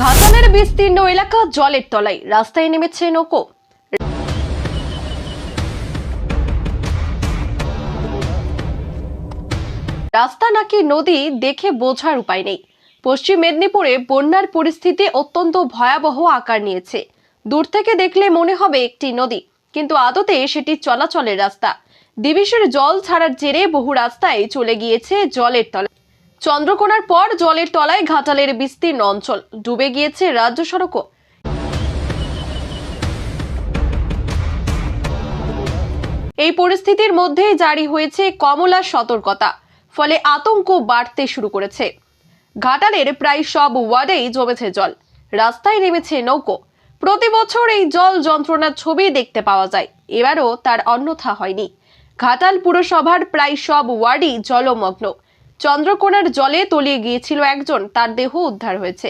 ঘাটালের বিস্তীর্ণ এলাকা জলের তলায়। রাস্তায় নেমেছে নৌকো। রাস্তা নাকি নদী দেখে বোঝার উপায় নেই। পশ্চিম মেদিনীপুরে বন্যার পরিস্থিতি অত্যন্ত ভয়াবহ আকার নিয়েছে। দূর থেকে দেখলে মনে হবে একটি নদী, কিন্তু আদতে সেটি চলাচলের রাস্তা। দিবিসের জল ছাড়ার জেরে বহু রাস্তায় চলে গিয়েছে জলের তলায় চন্দ্রকোনার পর জলের তলায় ঘাটালের বিস্তীর্ণ অঞ্চল। ডুবে গিয়েছে রাজ্য সড়কও। এই পরিস্থিতির মধ্যেই জারি হয়েছে কমলা সতর্কতা, ফলে আতঙ্ক বাড়তে শুরু করেছে। ঘাটালের প্রায় সব ওয়ার্ডেই জমেছে জল, রাস্তায় নেমেছে নৌকো। প্রতি বছর এই জল যন্ত্রণার ছবি দেখতে পাওয়া যায়, এবারও তার অন্যথা হয়নি। ঘাটাল পুরসভার প্রায় সব ওয়ার্ডই জলমগ্ন। চন্দ্রকোনার জলে তলিয়ে গিয়েছিল একজন, তার দেহ উদ্ধার হয়েছে।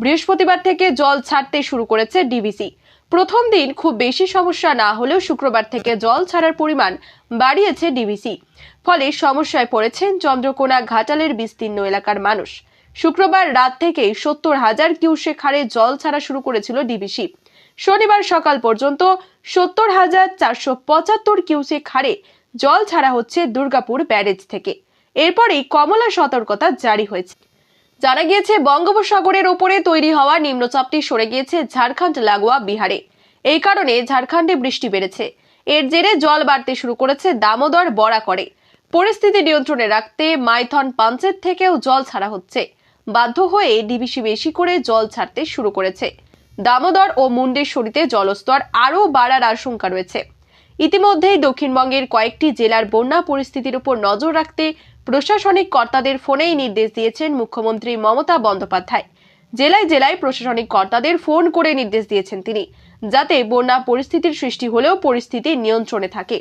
বৃহস্পতিবার থেকে জল ছাড়তে শুরু করেছে ডিবিসি। প্রথম দিন খুব বেশি সমস্যা না হলেও শুক্রবার থেকে জল ছাড়ার পরিমাণ বাড়িয়েছে ডিবিসি। ফলে সমস্যায় পড়েছেন চন্দ্রকোনা ঘাটালের বিস্তীর্ণ এলাকার মানুষ। শুক্রবার রাত থেকেই সত্তর হাজার কিউসেক হারে জল ছাড়া শুরু করেছিল ডিবিসি। শনিবার সকাল পর্যন্ত সত্তর হাজার চারশো পঁচাত্তর কিউসেক হারে জল ছাড়া হচ্ছে দুর্গাপুর ব্যারেজ থেকে। এরপরেই কমলা সতর্কতা জারি হয়েছে। জানা গিয়েছে, বঙ্গোপসাগরের ওপরে তৈরি হওয়া নিম্নচাপটি সরে গিয়েছে ঝাড়খণ্ড লাগোয়া বিহারে। এই কারণে ঝাড়খণ্ডে বৃষ্টি বেড়েছে। এর জেরে জল বাড়তে শুরু করেছে দামোদর বড়া করে পরিস্থিতি নিয়ন্ত্রণে রাখতে মাইথন পাঞ্চেত থেকেও জল ছাড়া হচ্ছে। বাধ্য হয়ে ডিবিসি বেশি করে জল ছাড়তে শুরু করেছে। দামোদর ও মুন্ডেশ্বরীতে জলস্তর আরও বাড়ার আশঙ্কা রয়েছে। ইতিমধ্যেই দক্ষিণবঙ্গের কয়েকটি জেলার বন্যা পরিস্থিতির উপর নজর রাখতে প্রশাসনিক কর্তাদের ফোনেই নির্দেশ দিয়েছেন মুখ্যমন্ত্রী মমতা বন্দ্যোপাধ্যায়। জেলায় জেলায় প্রশাসনিক কর্তাদের ফোন করে নির্দেশ দিয়েছেন তিনি, যাতে বন্যা পরিস্থিতির সৃষ্টি হলেও পরিস্থিতি নিয়ন্ত্রণে থাকে।